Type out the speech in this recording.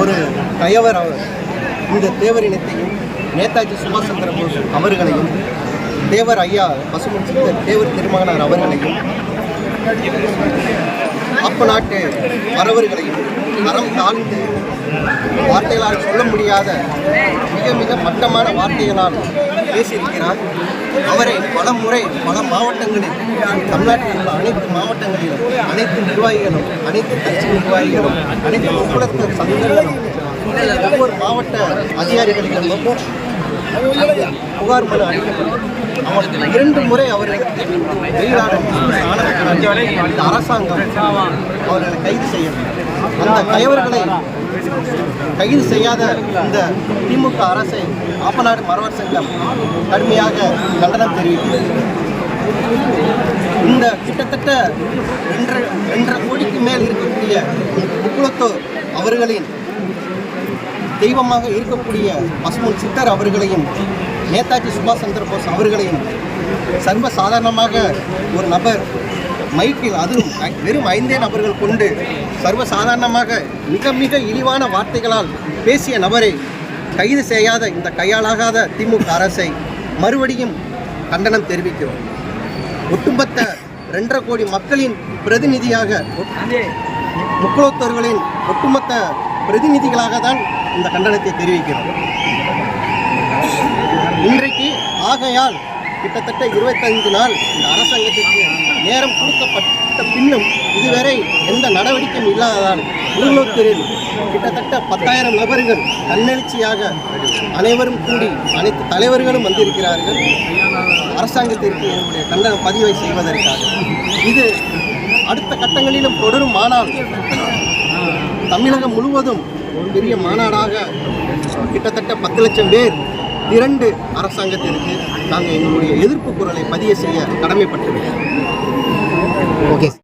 ஒரு கயவர் அவர். இந்த தேவர் இனத்தையும் நேதாஜி சுபாஷ் சந்திர போஸ் அவர்களையும் தேவர் ஐயா பசுமன் சித்தர் தேவர் திருமகனார் அவர்களையும் அப்ப நாட்டு மறவர்களையும் தரம் தாழ்ந்து வார்த்தைகளால் சொல்ல முடியாத மிக மிக மட்டமான வார்த்தைகளால் பேசியிருக்கிறார். அவரை பல முறை பல மாவட்டங்களில் தமிழ்நாட்டில் உள்ள அனைத்து மாவட்டங்களிலும் அனைத்து நிர்வாகிகளும் அனைத்து கட்சி நிர்வாகிகளும் அனைத்து மக்களுக்கு சங்கங்களும் ஒவ்வொரு மாவட்ட அதிகாரிகளிடமும் புகார் மனு அளிக்கப்பட்டு இரண்டு முறை அவர்களுக்கு அரசாங்கம் அவர்களை கைது செய்யணும் அந்த கயவர்களை கைது செய்யாத இந்த திமுக அரசை ஆப்பநாடு மரவர் சங்கம் கடுமையாக கண்டனம் தெரிவிக்கிறது. இந்த கிட்டத்தட்ட ரெண்டரை ரெண்டரை கோடிக்கு மேல் இருக்கக்கூடிய முக்குளத்தோர் அவர்களின் தெய்வமாக இருக்கக்கூடிய பசுமன் சித்தர் அவர்களையும் நேதாஜி சுபாஷ் சந்திர போஸ் அவர்களையும் சர்வ சாதாரணமாக ஒரு நபர் மைக்கில் அதுவும் வெறும் ஐந்தே நபர்கள் கொண்டு சர்வ சாதாரணமாக மிக மிக இழிவான வார்த்தைகளால் பேசிய நபரை கைது செய்யாத இந்த கையாளாகாத திமுக அரசை மறுபடியும் கண்டனம் தெரிவிக்கிறோம். ஒட்டுமொத்த ரெண்டரை கோடி மக்களின் பிரதிநிதியாக முக்குளத்தோர்களின் ஒட்டுமொத்த பிரதிநிதிகளாக தான் இந்த கண்டனத்தை தெரிவிக்கிறோம். இன்றைக்கு ஆகையால் கிட்டத்தட்ட இருபத்தைந்து நாள் இந்த அரசாங்கத்திற்கு நேரம் கொடுக்கப்பட்ட பின்னும் இதுவரை எந்த நடவடிக்கையும் இல்லாததால் உருளத்தூரில் கிட்டத்தட்ட பத்தாயிரம் நபர்கள் தன்னெழுச்சியாக அனைவரும் கூடி அனைத்து தலைவர்களும் வந்திருக்கிறார்கள். அரசாங்கத்திற்கு என்னுடைய கண்டன பதிவை செய்வதற்காக. இது அடுத்த கட்டங்களிலும் தொடரும். ஆனால் தமிழகம் முழுவதும் ஒரு பெரிய மாநாடாக கிட்டத்தட்ட பத்து லட்சம் பேர் இரண்டு அரசாங்கத்திற்கு நாங்கள் எங்களுடைய எதிர்ப்பு குரலை பதிய செய்ய கடமைப்பட்டிருக்கிறோம். ஓகே